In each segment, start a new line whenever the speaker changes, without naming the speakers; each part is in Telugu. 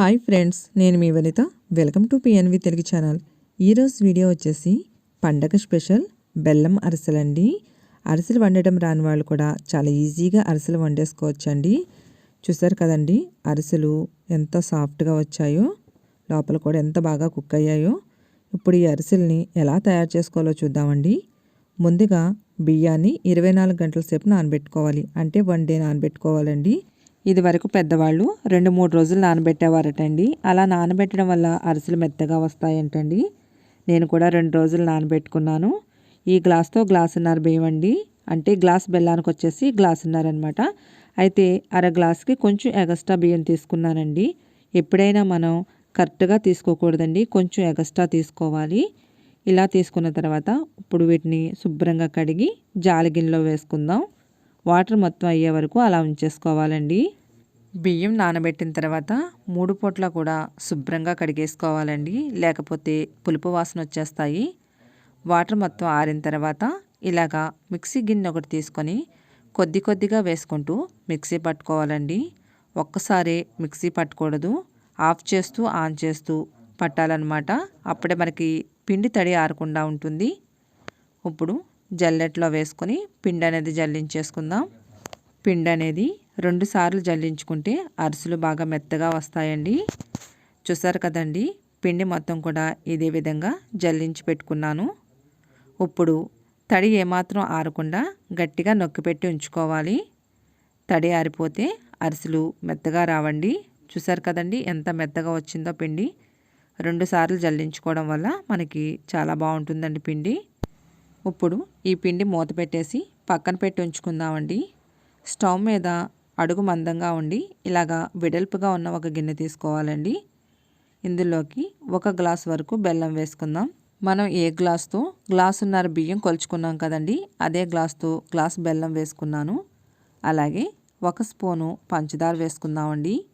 హాయ్ ఫ్రెండ్స్ నేను మీ Vanitha. Welcome to PNV Telugu channel. ఈరోజు వీడియో వచ్చేసి పండగ స్పెషల్ బెల్లం అరిసెలండి. అరిసెలు వండటం రాని వాళ్ళు కూడా చాలా ఈజీగా అరిసెలు వండేసుకోవచ్చండి. చూసారు కదండి అరిసెలు ఎంత సాఫ్ట్గా వచ్చాయో లోపల కూడా ఎంత బాగా కుక్ అయ్యాయో. ఇప్పుడు ఈ అరిసెల్ని ఎలా తయారు చేసుకోవాలో చూద్దామండి. ముందుగా బియ్యాన్ని ఇరవై నాలుగు గంటల సేపు నానబెట్టుకోవాలి. అంటే వన్ డే నానబెట్టుకోవాలండి. ఇది వరకు పెద్దవాళ్ళు రెండు మూడు రోజులు నానబెట్టేవారటండి. అలా నానబెట్టడం వల్ల అరిసెలు మెత్తగా వస్తాయంటండి. నేను కూడా రెండు రోజులు నానబెట్టుకున్నాను. ఈ గ్లాస్తో గ్లాసున్నర బియ్యం అండి అంటే గ్లాస్ బెల్లానికి వచ్చేసి గ్లాసున్నర అనమాట అయితే అర గ్లాస్కి కొంచెం ఎగస్ట్రా బియ్యం తీసుకున్నానండి. ఎప్పుడైనా మనం కరెక్ట్గా తీసుకోకూడదండి. కొంచెం ఎగస్ట్రా తీసుకోవాలి. ఇలా తీసుకున్న తర్వాత ఇప్పుడు వీటిని శుభ్రంగా కడిగి జాలిగిన్నెలో వేసుకుందాం. వాటర్ మొత్తం అయ్యే వరకు అలా ఉంచేసుకోవాలండి. బియ్యం నానబెట్టిన తర్వాత మూడు పూట్ల కూడా శుభ్రంగా కడిగేసుకోవాలండి. లేకపోతే పులుపు వాసన వచ్చేస్తాయి. వాటర్ మొత్తం ఆరిన తర్వాత ఇలాగా మిక్సీ గిన్నె ఒకటి తీసుకొని కొద్ది కొద్దిగా వేసుకుంటూ మిక్సీ పట్టుకోవాలండి. ఒక్కసారే మిక్సీ పట్టకూడదు. ఆఫ్ చేస్తూ ఆన్ చేస్తూ పట్టాలన్నమాట. అప్పుడే మనకి పిండి తడి ఆరకుండా ఉంటుంది. ఇప్పుడు జల్లెట్లో వేసుకొని పిండి అనేది జల్లించేసుకుందాం. పిండి అనేది రెండు సార్లు జల్లించుకుంటే అరిసెలు బాగా మెత్తగా వస్తాయండి. చూసారు కదండి పిండి మొత్తం కూడా ఇదే విధంగా జల్లించి పెట్టుకున్నాను. ఇప్పుడు తడి ఏమాత్రం ఆరకుండా గట్టిగా నొక్కిపెట్టి ఉంచుకోవాలి. తడి ఆరిపోతే అరిసెలు మెత్తగా రావండి. చూసారు కదండి ఎంత మెత్తగా వచ్చిందో పిండి. రెండు సార్లు జల్లించుకోవడం వల్ల మనకి చాలా బాగుంటుందండి పిండి. ఇప్పుడు ఈ పిండి మూత పెట్టేసి పక్కన పెట్టి ఉంచుకుందామండి. స్టవ్ మీద అడుగు మందంగా ఉండి ఇలాగా వెడల్పుగా ఉన్న ఒక గిన్నె తీసుకోవాలండి. ఇందులోకి ఒక గ్లాస్ వరకు బెల్లం వేసుకుందాం. మనం ఏ గ్లాస్తో? గ్లాసున్నర బియ్యం కొలుచుకున్నాం కదండి. అదే గ్లాస్తో గ్లాస్ బెల్లం వేసుకున్నాను. అలాగే ఒక స్పూను పంచదార వేసుకుందామండి.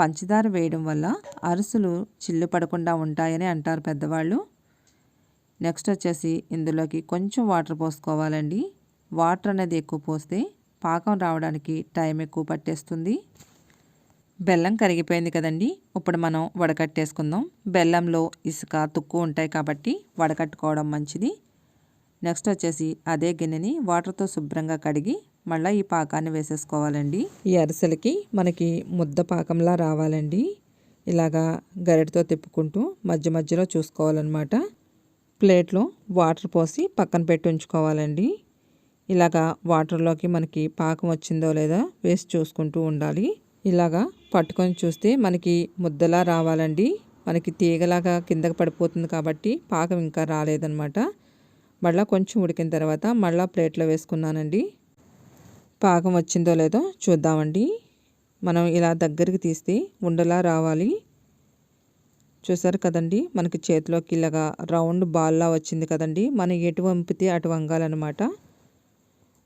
పంచదార వేయడం వల్ల అరుసులు చిల్లు పడకుండా ఉంటాయని అంటారు పెద్దవాళ్ళు. నెక్స్ట్ వచ్చేసి ఇందులోకి కొంచెం వాటర్ పోసుకోవాలండి. వాటర్ అనేది ఎక్కువ పోస్తే పాకం రావడానికి టైం ఎక్కువ పట్టేస్తుంది. బెల్లం కరిగిపోయింది కదండి. ఇప్పుడు మనం వడకట్టేసుకుందాం. బెల్లంలో ఇసుక తుక్కు ఉంటాయి కాబట్టి వడకట్టుకోవడం మంచిది. నెక్స్ట్ వచ్చేసి అదే గిన్నెని వాటర్తో శుభ్రంగా కడిగి మళ్ళీ ఈ పాకాన్ని వేసేసుకోవాలండి. ఈ అరిసెలకి మనకి ముద్ద పాకంలా రావాలండి. ఇలాగా గరిటతో తిప్పుకుంటూ మధ్య మధ్యలో చూసుకోవాలన్నమాట. ప్లేట్లో వాటర్ పోసి పక్కన పెట్టి ఉంచుకోవాలండి. ఇలాగా వాటర్లోకి మనకి పాకం వచ్చిందో లేదా వేసి చూసుకుంటూ ఉండాలి. ఇలాగా పట్టుకొని చూస్తే మనకి ముద్దలా రావాలండి. మనకి తీగలాగా కిందకి పడిపోతుంది కాబట్టి పాకం ఇంకా రాలేదనమాట మళ్ళీ కొంచెం ఉడికిన తర్వాత మళ్ళీ ప్లేట్లో వేసుకున్నానండి. పాకం వచ్చిందో లేదో చూద్దామండి. మనం ఇలా దగ్గరికి తీస్తే ఉండలా రావాలి. చూసారు కదండి మనకి చేతిలోకి ఇలాగా రౌండ్ బాల్లా వచ్చింది కదండి మనం ఎటు వంపితే అటు వంగాలన్నమాట.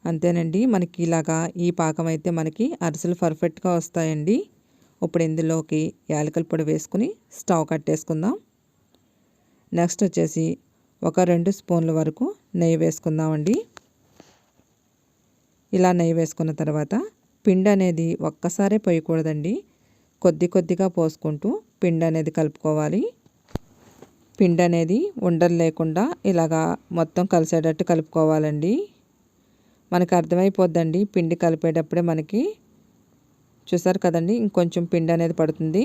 అంతేనండి మనకి ఇలాగా ఈ పాకం అయితే మనకి అరిసెలు పర్ఫెక్ట్గా వస్తాయండి. ఇప్పుడు ఇందులోకి యాలకల పొడి వేసుకుని స్టవ్ కట్టేసుకుందాం. నెక్స్ట్ వచ్చేసి ఒక రెండు స్పూన్ల వరకు నెయ్యి వేసుకుందామండి. ఇలా నెయ్యి వేసుకున్న తర్వాత పిండి అనేది ఒక్కసారే పోయకూడదండి. కొద్ది కొద్దిగా పోసుకుంటూ పిండి అనేది కలుపుకోవాలి. పిండి అనేది ఉండలు లేకుండా ఇలాగా మొత్తం కలిసేటట్టు కలుపుకోవాలండి. మనకు అర్థమైపోద్దండి పిండి కలిపేటప్పుడే మనకి. చూసారు కదండి ఇంకొంచెం పిండి అనేది పడుతుంది.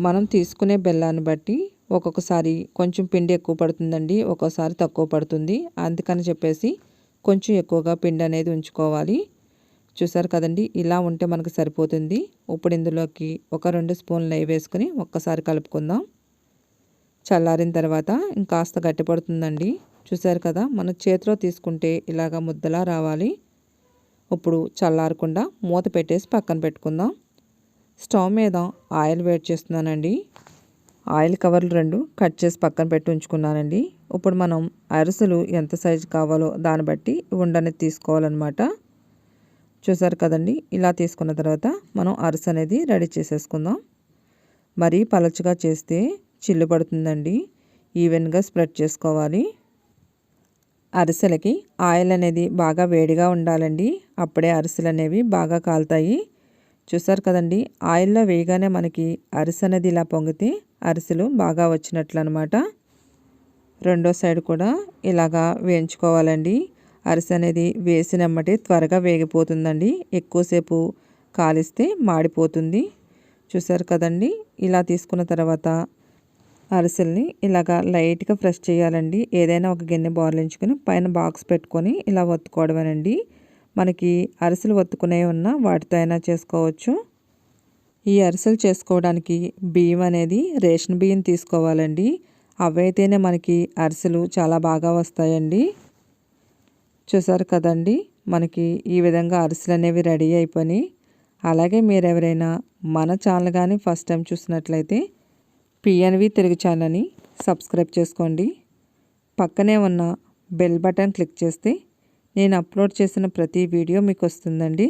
మనం తీసుకునే బెల్లాన్ని బట్టి ఒక్కొక్కసారి కొంచెం పిండి ఎక్కువ పడుతుందండి ఒక్కోసారి తక్కువ పడుతుంది. అందుకని చెప్పేసి కొంచెం ఎక్కువగా పిండి అనేది ఉంచుకోవాలి. చూసారు కదండి ఇలా ఉంటే మనకు సరిపోతుంది. ఇప్పుడు ఇందులోకి ఒక రెండు స్పూన్లు నెయ్యి వేసుకుని ఒక్కసారి కలుపుకుందాం. చల్లారిన తర్వాత ఇంకాస్త గట్టిపడుతుందండి చూసారు కదా మన చేతిలో తీసుకుంటే ఇలాగ ముద్దలా రావాలి. ఇప్పుడు చల్లారకుండా మూత పెట్టేసి పక్కన పెట్టుకుందాం. స్టవ్ మీద ఆయిల్ వేడి చేస్తున్నానండి. ఆయిల్ కవర్లు రెండు కట్ చేసి పక్కన పెట్టి ఉంచుకున్నానండి. ఇప్పుడు మనం అరిసెలు ఎంత సైజు కావాలో దాన్ని బట్టి ఉండని తీసుకోవాలన్నమాట. చూసారు కదండి? ఇలా తీసుకున్న తర్వాత మనం అరిసె అనేది రెడీ చేసేసుకుందాం. మరీ పలచగా చేస్తే చిల్లు పడుతుందండి. ఈవెన్గా స్ప్రెడ్ చేసుకోవాలి. అరిసెలకి ఆయిల్ అనేది బాగా వేడిగా ఉండాలండి. అప్పుడే అరిసెలు అనేవి బాగా కాలుతాయి. చూసారు కదండి? ఆయిల్లో వేయగానే మనకి అరిసె అనేది ఇలా పొంగితే అరిసెలు బాగా వచ్చినట్లు అనమాట రెండో సైడ్ కూడా ఇలాగా వేయించుకోవాలండి. అరిసె అనేది వేసినమ్మటే త్వరగా వేగిపోతుందండి. ఎక్కువసేపు కాలిస్తే మాడిపోతుంది. చూసారు కదండి? ఇలా తీసుకున్న తర్వాత అరిసెల్ని ఇలాగా లైట్గా ఫ్రెష్ చేయాలండి. ఏదైనా ఒక గిన్నె బార్లించుకొని పైన బాక్స్ పెట్టుకొని ఇలా ఒత్తుకోవడమేనండి మనకి అరిసెలు ఒత్తుకునే ఉన్న వాటితో అయినా చేసుకోవచ్చు. ఈ అరిసెలు చేసుకోవడానికి బియ్యం అనేది రేషన్ బియ్యం తీసుకోవాలండి. అవైతేనే మనకి అరిసెలు చాలా బాగా వస్తాయండి. చూసారు కదండి? మనకి ఈ విధంగా అరిసెలు అనేవి రెడీ అయిపోయి అలాగే మీరు ఎవరైనా మన ఛానల్ కానీ ఫస్ట్ టైం చూసినట్లయితే పిఎన్వి తెలుగు ఛానల్ని సబ్స్క్రైబ్ చేసుకోండి. పక్కనే ఉన్న బెల్ బటన్ క్లిక్ చేస్తే నేను అప్లోడ్ చేసిన ప్రతి వీడియో మీకు వస్తుందండి